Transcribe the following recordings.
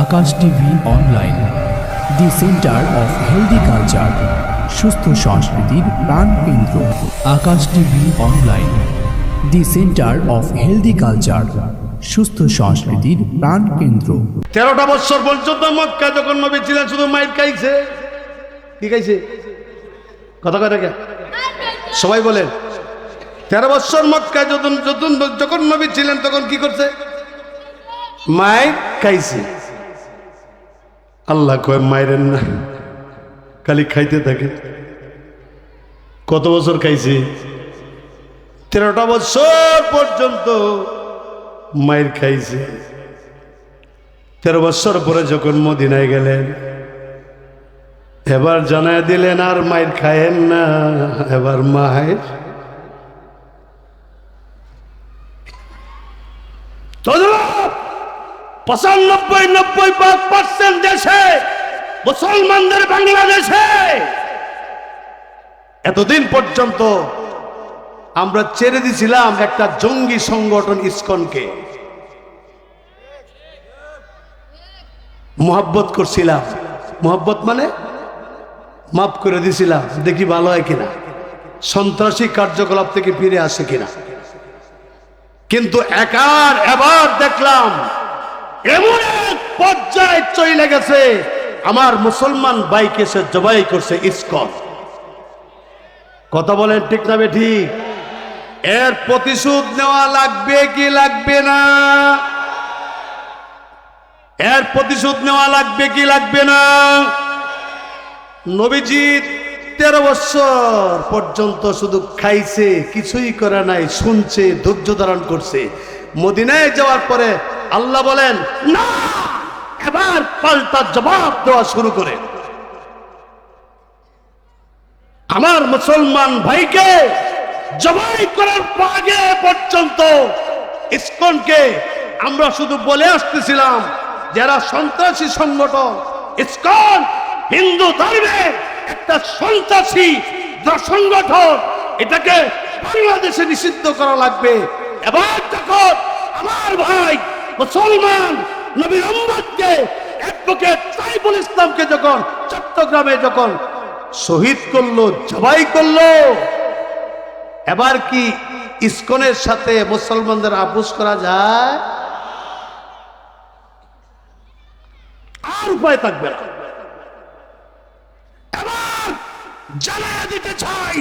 Akash TV online, the centre of healthy culture, সুস্থ সংস্কৃতির প্রাণ কেন্দ্র। Akash TV online, the centre of healthy culture, সুস্থ সংস্কৃতির প্রাণ কেন্দ্র। তেরোটা বছর পর্যন্ত মক্কা যখন নবী ছিলেন, শুধু মাইর খাইছে। কি খাইছে? কথা কথা সবাই বলেন। তেরো বছর মক্কায় যখন যখন নবী ছিলেন, তখন কি করছে? মায়ের খাইছে। আল্লাহ কয় মায়ের না, খালি খাইতে থাকে। কত বছর খাইছে? তেরোটা বছর পর্যন্ত মায়ের খাইছে। তেরো বছর পরে যখন মদিনায় গেলেন, এবার জানায় দিলেন, আর মায়ের খায়েন না, এবার মায়ের পঁচানব্বই, নব্বই পার্সেন্ট দেশে, মুসলমানদের বাংলাদেশে। এতদিন পর্যন্ত আমরা ছেড়ে দিছিলাম একটা জঙ্গি সংগঠন ইস্কনকে। মোহাব্বত করছিলাম। মোহাব্বত মানে? মাফ করে দিছিলাম। দেখি ভালো হয় কিনা। সন্ত্রাসী কার্যকলাপ থেকে ফিরে আসে কিনা। কিন্তু একার এবার দেখলাম এমন এক পর্যায়ে চলে গেছে, আমার মুসলমান বাইকে সে জবাই করছে ইসকন। কথা বলেন ঠিক না বে ঠিক এর প্রতিশোধ নেওয়া লাগবে কি লাগবে না? এর প্রতিশোধ নেওয়া লাগবে কি লাগবে না? নবীজি তেরো বছর পর্যন্ত শুধু খাইছে, কিছুই করে নাই, শুনছে, ধৈর্য ধারণ করছে। মদিনায় যাওয়ার পরে আল্লাহ বলেন, না! এবার পাল্টা জবাব দেওয়া শুরু করে। আমার মুসলমান ভাইকে জবাই করার আগে পর্যন্ত ইসকনকে আমরা শুধু বলে আসতেছিলাম, যারা সন্ত্রাসী সংগঠন, ইসকন হিন্দু ধর্মের একটা সন্ত্রাসী সংগঠন, এটাকে বাংলাদেশে নিষিদ্ধ করা লাগবে। এবার যখন আমার ভাই মুসলমান নবী মোহাম্মদকে অ্যাডভোকেট সাইফুল ইসলামকে যখন চট্টগ্রামে যখন শহীদ করল, জবাই করল, এবার কি ইসকনের সাথে মুসলমানদের আপোষ করা যায়? আর উপায় থাকবে না। এবার জানায় দিতে চাই,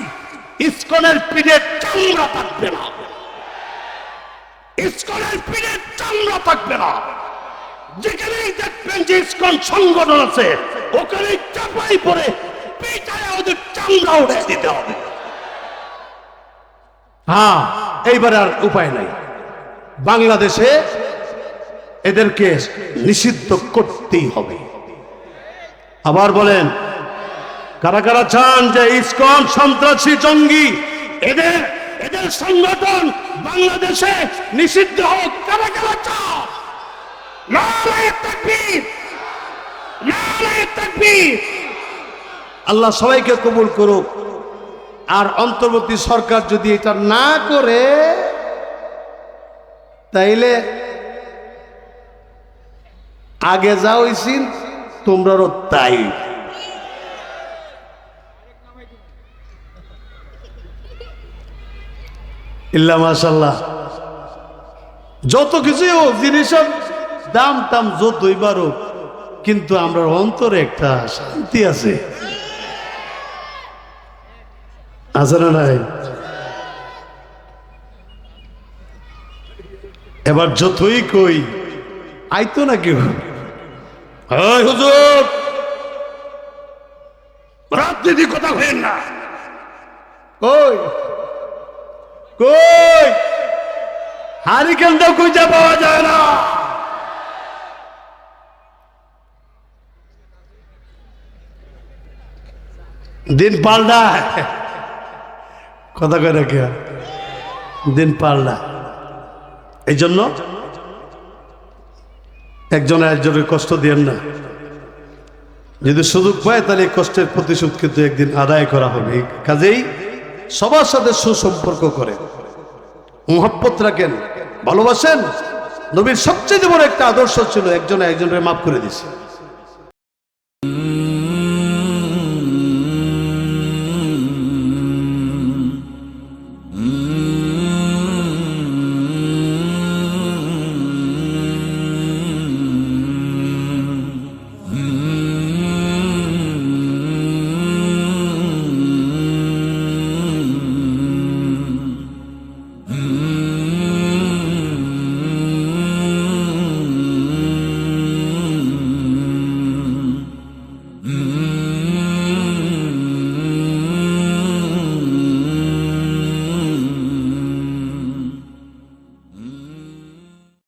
ইসকনের পিঠে চামড়া থাকবে না। ইসকনের পিঠে চামড়া থাকবে না। যেখানেই দেখবেন যে ইসকন সংগঠন আছে ওখানে চাপাই পরে ওদের চামড়া উঠে দিতে হবে। হ্যাঁ এইবার আর উপায় নাই। বাংলাদেশে এদেরকে নিষিদ্ধ করতেই হবে। আবার বলেন, কারা কারা চান যে ইসকন সন্ত্রাসী জঙ্গি, এদের এদের সংগঠন বাংলাদেশে নিষিদ্ধ হোক। কারা কারা আল্লাহ সবাইকে কবুল করুক। আর অন্তর্বর্তী সরকার যদি এটা না করে, তাইলে আগে যাও তোমরারও তাই। ইল্লা মাশাল্লাহ যত কিছুই হোক জিনিসের দাম টাম যতই বারো কিন্তু আমরা অন্তরে একটা শান্তি আছে। আছে না নাই? এবার যতই কই আইতো না কেউ? হয় হুজুর! রাজনীতি কথা হইন না। কই? কই? হারিকেন তো খুঁজে পাওয়া যায় না। দিন পাল্টায় কথা না কেউ দিন পাল্টা। এই জন্য একজনে একজনের কষ্ট দিয়েন না। যদি সুযোগ পায় তাহলে কষ্টের প্রতিশোধ কিন্তু একদিন আদায় করা হবে। কাজেই সবার সাথে সুসম্পর্ক করে। মোহাম্মত রাখেন, ভালোবাসেন। নবীর সবচেয়ে বড় একটা আদর্শ ছিল, একজন একজনের মাফ করে দিছে